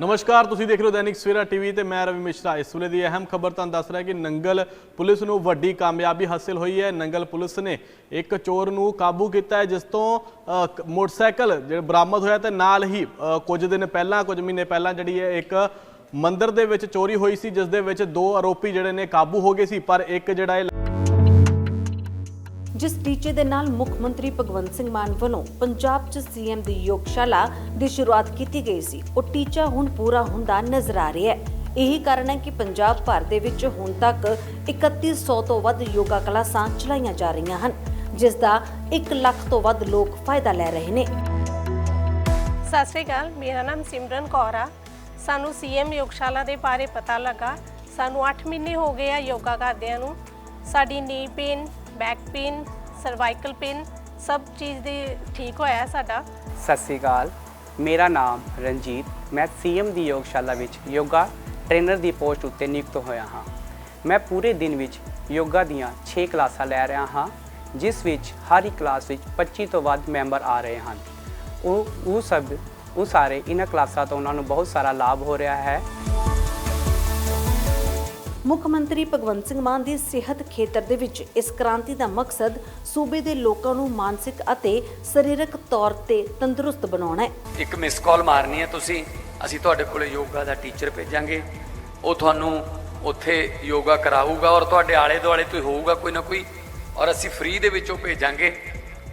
ਨਮਸਕਾਰ, ਤੁਸੀਂ ਦੇਖ ਰਹੇ ਹੋ ਦੈਨਿਕ ਸਵੇਰਾ ਟੀਵੀ ਤੇ ਮੈਂ ਰਵੀ ਮਿਸ਼ਰਾ। ਇਸ ਵੇਲੇ ਦੀ ਅਹਿਮ ਖਬਰ ਤੁਹਾਨੂੰ ਦੱਸ ਰਿਹਾ ਕਿ ਨੰਗਲ ਪੁਲਿਸ ਨੂੰ ਵੱਡੀ ਕਾਮਯਾਬੀ ਹਾਸਲ ਹੋਈ ਹੈ। ਨੰਗਲ ਪੁਲਿਸ ਨੇ ਇੱਕ ਚੋਰ ਨੂੰ ਕਾਬੂ ਕੀਤਾ ਹੈ, ਜਿਸ ਤੋਂ ਮੋਟਰਸਾਈਕਲ ਜਿਹੜਾ ਬਰਾਮਦ ਹੋਇਆ ਤੇ ਨਾਲ ਹੀ ਕੁਝ ਦਿਨ ਪਹਿਲਾਂ, ਕੁਝ ਮਹੀਨੇ ਪਹਿਲਾਂ ਜਿਹੜੀ ਹੈ ਇੱਕ ਮੰਦਰ ਦੇ ਵਿੱਚ ਚੋਰੀ ਹੋਈ ਸੀ, ਜਿਸ ਦੇ ਵਿੱਚ ਦੋ ਆਰੋਪੀ ਜਿਹੜੇ ਨੇ ਕਾਬੂ ਹੋ ਗਏ ਸੀ, ਪਰ ਇੱਕ ਜਿਹੜਾ ਇਹ ਜਿਸ ਟੀਚੇ ਦੇ ਨਾਲ ਮੁੱਖ ਮੰਤਰੀ ਭਗਵੰਤ ਸਿੰਘ ਮਾਨ ਵੱਲੋਂ ਪੰਜਾਬ 'ਚ ਸੀਐਮ ਦੀ ਯੋਗਸ਼ਾਲਾ ਦੀ ਸ਼ੁਰੂਆਤ ਕੀਤੀ ਗਈ ਸੀ। ਉਹ ਟੀਚਾ ਹੁਣ ਪੂਰਾ ਹੁੰਦਾ ਨਜ਼ਰ ਆ ਰਿਹਾ ਹੈ। ਇਹੀ ਕਾਰਨ ਹੈ ਕਿ ਪੰਜਾਬ ਭਰ ਦੇ ਵਿੱਚ ਹੁਣ ਤੱਕ 3100 ਤੋਂ ਵੱਧ ਯੋਗਾ ਕਲਾਸਾਂ ਚਲਾਈਆਂ ਜਾ ਰਹੀਆਂ ਹਨ, ਜਿਸ ਦਾ 1 ਲੱਖ ਤੋਂ ਵੱਧ ਲੋਕ ਫਾਇਦਾ ਲੈ ਰਹੇ ਨੇ। ਸਤਿ ਸ਼੍ਰੀ ਅਕਾਲ, ਮੇਰਾ ਨਾਮ ਸਿਮਰਨ ਕੌਰ ਆ। ਸਾਨੂੰ ਸੀਐਮ ਯੋਗਸ਼ਾਲਾ ਦੇ ਬਾਰੇ ਪਤਾ ਲੱਗਾ। ਸਾਨੂੰ 8 ਮਹੀਨੇ ਹੋ ਗਏ ਆ ਯੋਗਾ ਕਰਦਿਆਂ ਨੂੰ। ਸਾਡੀ knee pain back pain cervical pain ਸਭ ਚੀਜ਼ ਦੇ ਠੀਕ ਹੋਇਆ ਸਾਡਾ। ਸਤਿ ਸ੍ਰੀ ਅਕਾਲ, ਮੇਰਾ ਨਾਮ ਰਣਜੀਤ, ਮੈਂ ਸੀਐਮ ਦੀ ਯੋਗਸ਼ਾਲਾ ਵਿੱਚ ਯੋਗਾ ਟ੍ਰੇਨਰ ਦੀ ਪੋਸਟ ਉੱਤੇ ਨਿਯੁਕਤ ਹੋਇਆ ਹਾਂ। ਮੈਂ ਪੂਰੇ ਦਿਨ ਵਿੱਚ ਯੋਗਾ ਦੀਆਂ 6 ਕਲਾਸਾਂ ਲੈ ਰਿਹਾ ਹਾਂ, ਜਿਸ ਵਿੱਚ ਹਰ ਇੱਕ ਕਲਾਸ ਵਿੱਚ 25 ਤੋਂ ਵੱਧ ਮੈਂਬਰ ਆ ਰਹੇ ਹਨ। ਉਹ ਉਹ ਸਭ, ਉਹ ਸਾਰੇ ਇਹਨਾਂ ਕਲਾਸਾਂ ਤੋਂ ਉਹਨਾਂ ਨੂੰ ਬਹੁਤ ਸਾਰਾ ਲਾਭ ਹੋ ਰਿਹਾ ਹੈ। ਮੁੱਖ ਮੰਤਰੀ ਭਗਵੰਤ ਸਿੰਘ ਮਾਨ ਦੀ ਸਿਹਤ ਖੇਤਰ ਦੇ ਵਿੱਚ ਇਸ ਕ੍ਰਾਂਤੀ ਦਾ ਮਕਸਦ ਸੂਬੇ ਦੇ ਲੋਕਾਂ ਨੂੰ ਮਾਨਸਿਕ ਅਤੇ ਸਰੀਰਕ ਤੌਰ ਤੇ ਤੰਦਰੁਸਤ ਬਣਾਉਣਾ ਹੈ। ਇੱਕ ਮਿਸ ਕਾਲ ਮਾਰਨੀ ਹੈ ਤੁਸੀਂ। ਅਸੀਂ ਤੁਹਾਡੇ ਕੋਲੇ ਯੋਗਾ ਦਾ ਟੀਚਰ ਭੇਜਾਂਗੇ। ਉਹ ਤੁਹਾਨੂੰ ਉੱਥੇ ਯੋਗਾ ਕਰਾਊਗਾ ਔਰ ਤੁਹਾਡੇ ਆਲੇ ਦੁਆਲੇ ਤੋਂ ਹੋਊਗਾ ਕੋਈ ਨਾ ਕੋਈ। ਔਰ ਅਸੀਂ ਫ੍ਰੀ ਦੇ ਵਿੱਚੋਂ ਭੇਜਾਂਗੇ।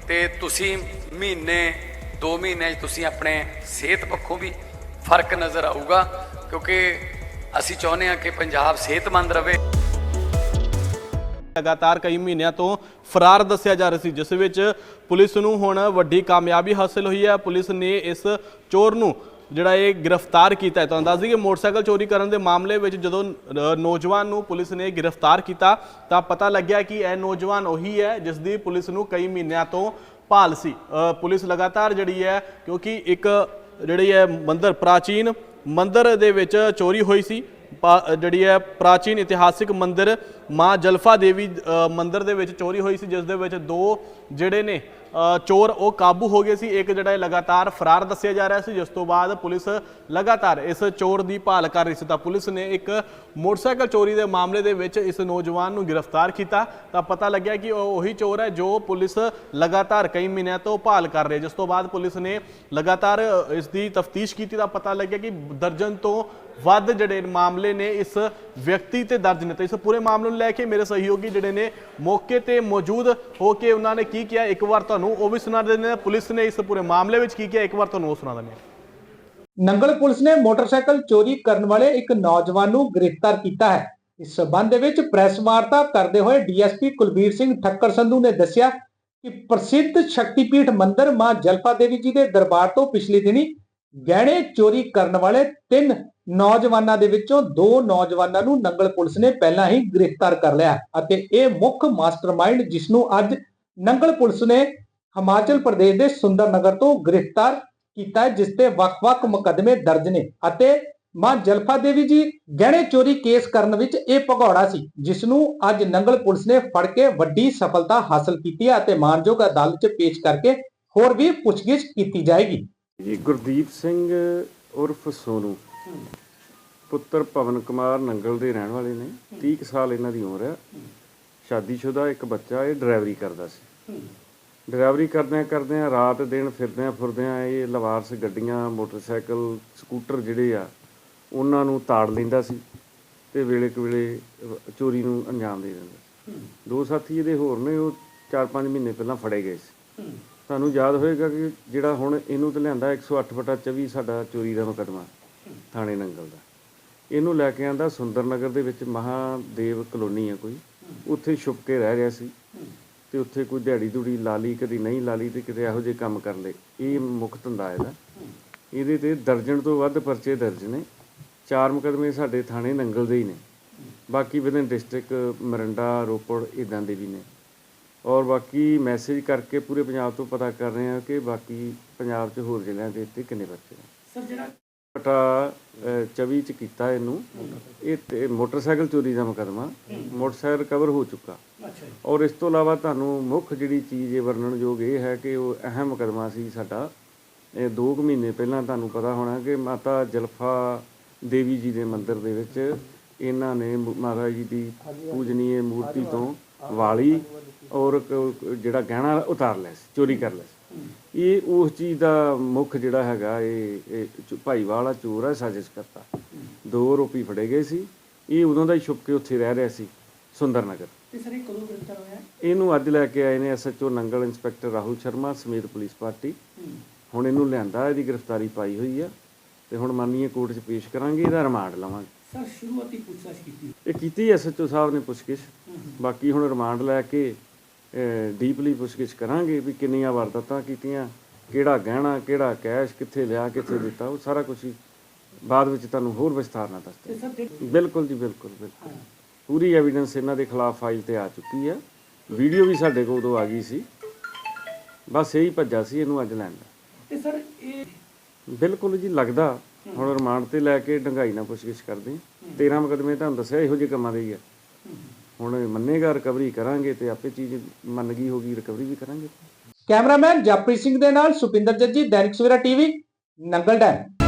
ਤੇ ਤੁਸੀਂ ਮਹੀਨੇ 2 ਮਹੀਨੇ 'ਚ ਤੁਸੀਂ ਆਪਣੇ ਸਿਹਤ ਪੱਖੋਂ ਵੀ ਫ਼ਰਕ ਨਜ਼ਰ ਆਊਗਾ। ਕਿਉਂਕਿ ਅਸੀਂ ਚਾਹੁੰਦੇ ਹਾਂ ਕਿ ਪੰਜਾਬ ਸਿਹਤਮੰਦ ਰਹੇ ਲਗਾਤਾਰ ਕਈ ਮਹੀਨਿਆਂ ਤੋਂ ਫਰਾਰ ਦੱਸਿਆ ਜਾ ਰਿਹਾ ਸੀ, ਜਿਸ ਵਿੱਚ ਪੁਲਿਸ ਨੂੰ ਹੁਣ ਵੱਡੀ ਕਾਮਯਾਬੀ ਹਾਸਲ ਹੋਈ ਹੈ। ਪੁਲਿਸ ਨੇ ਇਸ ਚੋਰ ਨੂੰ ਜਿਹੜਾ ਇਹ ਗ੍ਰਿਫਤਾਰ ਕੀਤਾ ਹੈ, ਤੁਹਾਨੂੰ ਦੱਸ ਦਈਏ ਮੋਟਰਸਾਈਕਲ ਚੋਰੀ ਕਰਨ ਦੇ ਮਾਮਲੇ ਵਿੱਚ ਜਦੋਂ ਨੌਜਵਾਨ ਨੂੰ ਪੁਲਿਸ ਨੇ ਗ੍ਰਿਫਤਾਰ ਕੀਤਾ, ਤਾਂ ਪਤਾ ਲੱਗਿਆ ਕਿ ਇਹ ਨੌਜਵਾਨ ਉਹੀ ਹੈ ਜਿਸ ਦੀ ਪੁਲਿਸ ਨੂੰ ਕਈ ਮਹੀਨਿਆਂ ਤੋਂ ਭਾਲ ਸੀ। ਪੁਲਿਸ ਲਗਾਤਾਰ ਜਿਹੜੀ ਹੈ, ਕਿਉਂਕਿ ਇੱਕ ਜਿਹੜੀ ਹੈ ਮੰਦਰ ਪ੍ਰਾਚੀਨ ਮੰਦਿਰ ਦੇ ਵਿੱਚ ਚੋਰੀ ਹੋਈ ਸੀ। ਪਾ- ਜਿਹੜੀ ਹੈ ਪ੍ਰਾਚੀਨ ਇਤਿਹਾਸਿਕ ਮੰਦਿਰ ਮਾਂ ਜਲਫਾ ਦੇਵੀ ਅ, ਮੰਦਿਰ ਦੇ ਵਿੱਚ ਚੋਰੀ ਹੋਈ ਸੀ ਜਿਸ ਦੇ ਵਿੱਚ ਦੋ ਜਿਹੜੇ ਨੇ ਚੋਰ ਉਹ ਕਾਬੂ ਹੋ ਗਏ ਸੀ। ਇੱਕ ਜਿਹੜਾ ਲਗਾਤਾਰ ਫਰਾਰ ਦੱਸਿਆ ਜਾ ਰਿਹਾ ਸੀ, ਜਿਸ ਤੋਂ ਬਾਅਦ ਪੁਲਿਸ ਲਗਾਤਾਰ ਇਸ ਚੋਰ ਦੀ ਭਾਲ ਕਰ ਰਹੀ ਸੀ। ਤਾਂ ਪੁਲਿਸ ਨੇ ਇੱਕ ਮੋਟਰਸਾਈਕਲ ਚੋਰੀ ਦੇ ਮਾਮਲੇ ਦੇ ਵਿੱਚ ਇਸ ਨੌਜਵਾਨ ਨੂੰ ਗ੍ਰਿਫਤਾਰ ਕੀਤਾ। ਤਾਂ ਪਤਾ ਲੱਗਿਆ ਕਿ ਉਹ ਉਹੀ ਚੋਰ ਹੈ ਜੋ ਪੁਲਿਸ ਲਗਾਤਾਰ ਕਈ ਮਹੀਨਿਆਂ ਤੋਂ ਭਾਲ ਕਰ ਰਹੀ ਜਿਸ ਤੋਂ ਬਾਅਦ ਪੁਲਿਸ ਨੇ ਲਗਾਤਾਰ ਇਸ ਦੀ ਤਫਤੀਸ਼ ਕੀਤੀ। ਤਾਂ ਪਤਾ ਲੱਗਿਆ ਕਿ ਦਰਜਨ ਤੋਂ ਵੱਧ ਜਿਹੜੇ ਮਾਮਲੇ ਨੇ ਇਸ ਵਿਅਕਤੀ ਤੇ ਦਰਜ ਨੇ। ਤੇ ਇਸ ਪੂਰੇ ਮਾਮਲੇ ਨੂੰ ਲੈ ਕੇ ਮੇਰੇ ਸਹਿਯੋਗੀ ਜਿਹੜੇ ਨੇ, ਮੌਕੇ ਤੇ ਮੌਜੂਦ ਹੋ ਕੇ ਉਹਨਾਂ ਨੇ ਕੀ ਕਿਹਾ? ਇੱਕ ਵਾਰ ਤੁਹਾਨੂੰ ਉਹ ਵੀ ਸੁਣਾ ਦਿੰਦੇ ਨੇ। ਪੁਲਿਸ ਨੇ ਇਸ ਪੂਰੇ ਮਾਮਲੇ ਵਿੱਚ ਕੀ ਕਿਹਾ? ਇੱਕ ਵਾਰ ਤੁਹਾਨੂੰ ਉਹ ਸੁਣਾ ਦਿੰਦੇ ਹਾਂ। ਨੰਗਲ ਪੁਲਿਸ ਨੇ ਮੋਟਰਸਾਈਕਲ ਚੋਰੀ ਕਰਨ ਵਾਲੇ ਇੱਕ ਨੌਜਵਾਨ ਨੂੰ ਗ੍ਰਿਫਤਾਰ ਕੀਤਾ ਹੈ। ਇਸ ਸਬੰਧ ਦੇ ਵਿੱਚ ਪ੍ਰੈਸ ਵਾਰਤਾ ਕਰਦੇ ਹੋਏ ਡੀਐਸਪੀ ਕੁਲਬੀਰ ਸਿੰਘ ਠੱਕਰ ਸੰਧੂ ਨੇ ਦੱਸਿਆ ਕਿ ਪ੍ਰਸਿੱਧ ਸ਼ਕਤੀਪੀਠ ਮੰਦਿਰ ਮਾਂ ਜਲਪਾ ਦੇਵੀ ਜੀ ਦੇ ਦਰਬਾਰ ਤੋਂ ਪਿਛਲੇ ਦਿਨੀ ਗਹਿਣੇ ਚੋਰੀ ਕਰਨ ਵਾਲੇ ਤਿੰਨ ਨੌਜਵਾਨਾਂ ਦੇ ਵਿੱਚੋਂ ਦੋ ਨੌਜਵਾਨਾਂ ਨੂੰ ਨੰਗਲ ਪੁਲਿਸ ਨੇ ਪਹਿਲਾਂ ਹੀ ਗ੍ਰਿਫਤਾਰ ਕਰ ਲਿਆ ਅਤੇ ਇਹ ਮੁੱਖ ਮਾਸਟਰਮਾਈਂਡ ਜਿਸ ਨੂੰ ਅੱਜ ਨੰਗਲ ਪੁਲਿਸ ਨੇ ਹਿਮਾਚਲ ਪ੍ਰਦੇਸ਼ ਦੇ ਸੁੰਦਰਨਗਰ ਤੋਂ ਗ੍ਰਿਫਤਾਰ ਕੀਤਾ ਜਿਸ ਤੇ ਵੱਖ-ਵੱਖ ਮੁਕੱਦਮੇ ਦਰਜ ਨੇ ਅਤੇ ਮਾਂ ਜਲਫਾ ਦੇਵੀ ਜੀ ਗਹਿਣੇ ਚੋਰੀ ਕੇਸ ਕਰਨ ਵਿੱਚ ਇਹ ਭਗੌੜਾ ਸੀ ਜਿਸ ਨੂੰ ਅੱਜ ਨੰਗਲ ਪੁਲਿਸ ਨੇ ਫੜ ਕੇ ਵੱਡੀ ਸਫਲਤਾ ਹਾਸਲ ਕੀਤੀ ਹੈ ਅਤੇ ਮਾਨਯੋਗ ਅਦਾਲਤ 'ਚ ਪੇਸ਼ ਕਰਕੇ ਹੋਰ ਵੀ ਪੁੱਛਗਿੱਛ ਕੀਤੀ ਜਾਏਗੀ। ਜੀ ਗੁਰਦੀਪ ਸਿੰਘ ਉਰਫ ਸੋਨੂ। ਪੁੱਤਰ ਪਵਨ ਕੁਮਾਰ ਨੰਗਲ ਦੇ ਰਹਿਣ ਵਾਲੇ ਨੇ। 30 ਕੁ ਸਾਲ ਇਹਨਾਂ ਦੀ ਉਮਰ ਹੈ ਸ਼ਾਦੀशुदा ਇੱਕ ਬੱਚਾ, ਇਹ ਡਰਾਈਵਰੀ ਕਰਦਾ ਸੀ। ਡਰਾਈਵਰੀ ਕਰਦਿਆਂ ਕਰਦਿਆਂ ਰਾਤ ਦਿਨ ਫਿਰਦਿਆਂ ਫੁਰਦਿਆਂ ਇਹ ਲਵਾਰਸ ਗੱਡੀਆਂ, ਮੋਟਰਸਾਈਕਲ, ਸਕੂਟਰ ਜਿਹੜੇ ਆ, ਉਹਨਾਂ ਨੂੰ ਤਾੜ ਲੈਂਦਾ ਸੀ ਤੇ ਵੇਲੇ ਕੁ ਵੇਲੇ ਚੋਰੀ ਨੂੰ ਅੰਜਾਮ ਦੇ ਦਿੰਦਾ ਦੋ ਸਾਥੀ ਇਹਦੇ ਹੋਰ ਨੇ, ਉਹ 4-5 ਮਹੀਨੇ ਪਹਿਲਾਂ ਫੜੇ ਗਏ ਸੀ। ਤੁਹਾਨੂੰ ਯਾਦ ਹੋਏਗਾ ਕਿ ਜਿਹੜਾ ਹੁਣ ਇਹਨੂੰ ਤੇ ਲਿਆਂਦਾ 108 ਬਟਾ 24 ਸਾਡਾ ਚੋਰੀ ਦਾ ਮੁਕੱਦਮਾ, ਥਾਣੇ ਨੰਗਲ ਦਾ। ਇਹਨੂੰ ਲੈ ਕੇ ਆਂਦਾ ਸੁੰਦਰਨਗਰ ਦੇ ਵਿੱਚ ਮਹਾਦੇਵ ਕਲੋਨੀ ਆ ਕੋਈ। ਉੱਥੇ ਛੁਪ ਕੇ ਰਹਿ ਰਿਹਾ ਸੀ। ਤੇ ਉੱਥੇ ਕੋਈ ਦਿਹਾੜੀ ਦੂੜੀ ਲਾ ਲਈ, ਕਦੀ ਨਹੀਂ ਲਾ ਲਈ ਤੇ ਕਿਤੇ ਇਹੋ ਜਿਹੇ ਕੰਮ ਕਰ ਲਏ। ਇਹ ਮੁੱਖ ਧੰਦਾ ਇਹਦਾ। ਇਹਦੇ ਤੇ ਦਰਜਨ ਤੋਂ ਵੱਧ ਪਰਚੇ ਦਰਜ ਨੇ। ਚਾਰ ਮੁਕੱਦਮੇ ਸਾਡੇ ਥਾਣੇ ਨੰਗਲ ਦੇ ਹੀ ਨੇ। ਬਾਕੀ ਵਿਦਨ ਡਿਸਟ੍ਰਿਕਟ ਮਰੰਡਾ, ਰੋਪੜ ਇਦਾਂ ਦੇ ਵੀ ਨੇ। ਔਰ ਬਾਕੀ ਮੈਸੇਜ ਕਰਕੇ ਪੂਰੇ ਪੰਜਾਬ ਤੋਂ ਪਤਾ ਕਰ ਰਹੇ ਹਾਂ ਕਿ ਬਾਕੀ ਪੰਜਾਬ 'ਚ ਹੋਰ ਜ਼ਿਲ੍ਹਿਆਂ ਦੇ ਉੱਤੇ ਕਿੰਨੇ ਬੱਚੇ ਨੇ। ਸਰ ਜਿਹੜਾ ਬਟਾ 24 ਚ ਕੀਤਾ ਇਹਨੂੰ। ਇਹ ਤੇ ਮੋਟਰਸਾਈਕਲ ਚੋਰੀ ਦਾ ਮੁਕੱਦਮਾ। ਮੋਟਰਸਾਈਕਲ ਕਵਰ ਹੋ ਚੁੱਕਾ। ਔਰ ਇਸ ਤੋਂ ਇਲਾਵਾ ਤੁਹਾਨੂੰ ਮੁੱਖ ਜਿਹੜੀ ਚੀਜ਼ ਇਹ ਵਰਣਨਯੋਗ ਇਹ ਹੈ ਕਿ ਉਹ ਅਹਿਮ ਮੁਕੱਦਮਾ ਸੀ ਸਾਡਾ। ਇਹ 2 ਮਹੀਨੇ ਪਹਿਲਾਂ ਤੁਹਾਨੂੰ ਪਤਾ ਹੋਣਾ ਕਿ ਮਾਤਾ ਜਲਫਾ ਦੇਵੀ ਜੀ ਦੇ ਮੰਦਿਰ ਦੇ ਵਿੱਚ ਇਹਨਾਂ ਨੇ ਮਾਤਾ ਜੀ ਦੀ ਪੂਜਨੀਏ ਮੂਰਤੀ ਤੋਂ ਵਾਲੀ ਔਰ ਜਿਹੜਾ ਗਹਿਣਾ ਉਤਾਰ ਲਿਆ ਸੀ ਚੋਰੀ ਕਰ ਲਿਆ ਸੀ। ਇਹ ਉਸ ਚੀਜ਼ ਦਾ ਮੁੱਖ ਜਿਹੜਾ ਹੈਗਾ ਇਹ ਭਾਈਵਾਲ ਆ ਚੋਰ ਹੈ ਸਾਜ਼ਿਸ਼ ਕਰਤਾ। ਦੋ ਆਰੋਪੀ ਫੜੇ ਗਏ ਸੀ। ਇਹ ਉਦੋਂ ਦਾ ਹੀ ਛੁਪ ਕੇ ਉੱਥੇ ਰਹਿ ਰਿਹਾ ਸੀ ਸੁੰਦਰ ਨਗਰ ਤੇ ਸਰ ਇਹ ਕਦੋਂ ਗ੍ਰਿਫਤਾਰ ਹੋਇਆ? ਇਹਨੂੰ ਅੱਜ ਲੈ ਕੇ ਆਏ ਨੇ ਐਸਐਚਓ ਨੰਗਲ ਇੰਸਪੈਕਟਰ ਰਾਹੁਲ ਸ਼ਰਮਾ ਸਮੇਤ ਪੁਲਿਸ ਪਾਰਟੀ। ਹੁਣ ਇਹਨੂੰ ਲਿਆਂਦਾ ਇਹਦੀ ਗ੍ਰਿਫਤਾਰੀ ਪਾਈ ਹੋਈ ਆ। ਤੇ ਹੁਣ ਮਾਨੀਏ ਕੋਰਟ 'ਚ ਪੇਸ਼ ਕਰਾਂਗੇ ਇਹਦਾ ਰਿਮਾਂਡ ਲਵਾਂਗੇ। ਸਰ ਸ਼ੁਰੂਆਤੀ ਪੁੱਛਤਾਛ ਕੀਤੀ। ਇਹ ਕੀਤੀ ਐਸਐਚਓ ਸਾਹਿਬ ਨੇ ਪੁੱਛਗਿੱਛ। ਬਾਕੀ ਹੁਣ ਰਿਮਾਂਡ ਲੈ ਕੇ ਡੀਪਲੀ ਪੁੱਛਗਿੱਛ ਕਰਾਂਗੇ ਵੀ ਕਿੰਨੀਆਂ ਵਾਰਦਾਤਾਂ ਕੀਤੀਆਂ ਕਿਹੜਾ ਗਹਿਣਾ ਕਿਹੜਾ ਕੈਸ਼ ਕਿੱਥੇ ਲਿਆ ਕਿੱਥੇ ਦਿੱਤਾ ਉਹ ਸਾਰਾ ਕੁਝ ਹੀ ਬਾਅਦ ਵਿੱਚ ਤੁਹਾਨੂੰ ਹੋਰ ਵਿਸਥਾਰ ਨਾਲ ਦੱਸਦੇ ਬਿਲਕੁਲ ਜੀ ਬਿਲਕੁਲ ਬਿਲਕੁਲ। ਪੂਰੀ ਐਵੀਡੈਂਸ ਇਹਨਾਂ ਦੇ ਖਿਲਾਫ ਫਾਈਲ ਤੇ ਆ ਚੁੱਕੀ ਆ। ਵੀਡੀਓ ਵੀ ਸਾਡੇ ਕੋਲ ਉਦੋਂ ਆ ਗਈ ਸੀ। ਬਸ ਇਹੀ ਭੱਜਾ ਸੀ ਇਹਨੂੰ ਅੱਜ ਲੈਣ ਦਾ। ਤੇ ਸਰ ਇਹ ਬਿਲਕੁਲ ਜੀ ਲੱਗਦਾ। ਹੁਣ ਰਿਮਾਂਡ ਤੇ ਲੈ ਕੇ ਡੰਗਾਈ ਨਾਲ ਪੁੱਛਗਿੱਛ ਕਰਦੇ ਹਾਂ। 13 ਮੁਕੱਦਮੇ ਤੁਹਾਨੂੰ ਦੱਸਿਆ ਇਹੋ ਜਿਹੇ ਕੰਮਾਂ ਦੇ ਹੀ ਆ। ਹੁਣ ਮੰਨੇਗਾ ਰਿਕਵਰੀ ਕਰਾਂਗੇ ਤੇ ਆਪੇ ਚੀਜ਼ ਮੰਨ ਗਈ ਹੋਗੀ ਰਿਕਵਰੀ ਵੀ ਕਰਾਂਗੇ। ਕੈਮਰਾਮੈਨ ਜਪ੍ਰੀਤ ਸਿੰਘ ਦੇ ਨਾਲ ਸੁਪਿੰਦਰ ਜੱਜੀ, ਦੈਨਿਕ ਸਵੇਰਾ ਟੀਵੀ, ਨੰਗਲ ਡੈਮ।